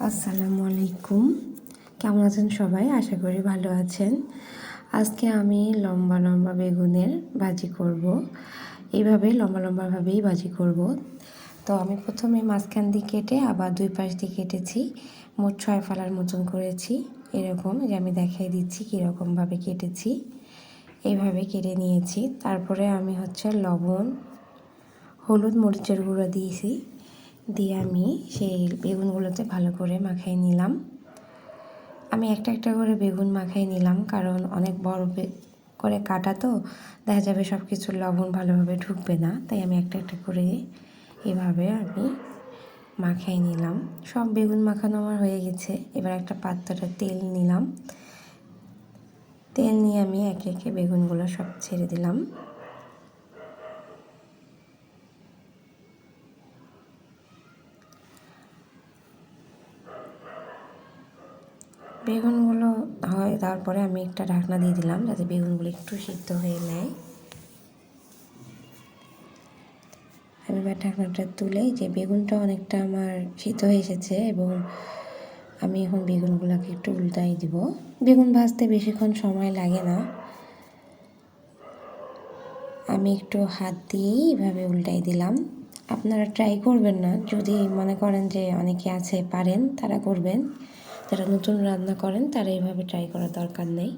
আসসালামু আলাইকুম। কেমন আছেন সবাই? আশা করি ভালো আছেন। আজকে আমি লম্বা লম্বা বেগুনের ভাজি করব। এইভাবে লম্বা লম্বাভাবেই ভাজি করব। তো আমি প্রথমে মাঝখান দিয়ে কেটে আবার দুই পাশ দিয়ে কেটেছি। মোট ছয় ফালার মতন করেছি। এরকম যে আমি দেখাই দিচ্ছি কীরকমভাবে কেটেছি। এইভাবে কেটে নিয়েছি। তারপরে আমি হচ্ছে লবণ, হলুদ মরিচের গুঁড়ো দিয়েছি। দিয়ে আমি সেই বেগুনগুলোতে ভালো করে মাখাই নিলাম। আমি একটা একটা করে বেগুন মাখাই নিলাম, কারণ অনেক বড় করে কাটা তো, দেখা যাবে সব কিছুর লবণ ভালোভাবে ঢুকবে না, তাই আমি একটা একটা করে এভাবে আমি মাখাই নিলাম। সব বেগুন মাখানো আমার হয়ে গেছে, এবার একটা পাত্রে তেল নিলাম। তেল নিয়ে আমি একে একে বেগুনগুলো সব ছেড়ে দিলাম। বেগুনগুলো হয়, তারপরে আমি একটা ঢাকনা দিয়ে দিলাম যাতে বেগুনগুলো একটু সিদ্ধ হয়ে নেয়। আমি এবার ঢাকনাটা তুলে যে বেগুনটা অনেকটা আমার সিদ্ধ হয়ে এসেছে এবং আমি এখন বেগুনগুলোকে একটু উল্টাই দিব। বেগুন ভাজতে বেশিক্ষণ সময় লাগে না। আমি একটু হাত দিয়েই এভাবে উল্টাই দিলাম। আপনারা ট্রাই করবেন না, যদি মনে করেন যে অনেকে আছে পারেন, তারা করবেন। যারা নতুন রান্না করেন, তারা এইভাবে ট্রাই করার দরকার নেই।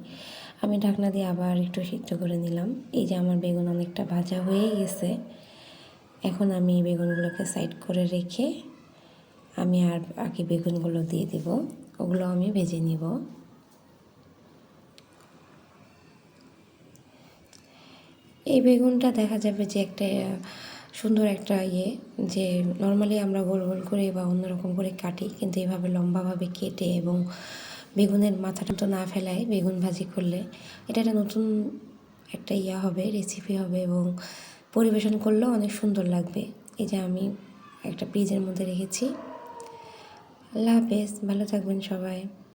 আমি ঢাকনা দিয়ে আবার একটু সিদ্ধ করে নিলাম। এই যে আমার বেগুন অনেকটা ভাজা হয়ে গেছে। এখন আমি এই বেগুনগুলোকে সাইড করে রেখে আমি আর বাকি বেগুনগুলো দিয়ে দিব। ওগুলো আমি ভেজে নিব। এই বেগুনটা দেখা যাবে যে একটা সুন্দর একটা ইয়ে যে নর্মালি আমরা গোল গোল করে বা অন্যরকম করে কাটি, কিন্তু এভাবে লম্বাভাবে কেটে এবং বেগুনের মাথাটা তো না ফেলায় বেগুন ভাজি করলে, এটা একটা নতুন একটা ইয়া হবে রেসিপি হবে এবং পরিবেশন করলেও অনেক সুন্দর লাগবে। এই যে আমি একটা ফ্রিজের মধ্যে রেখেছি। আল্লাহ হাফেজ, ভালো থাকবেন সবাই।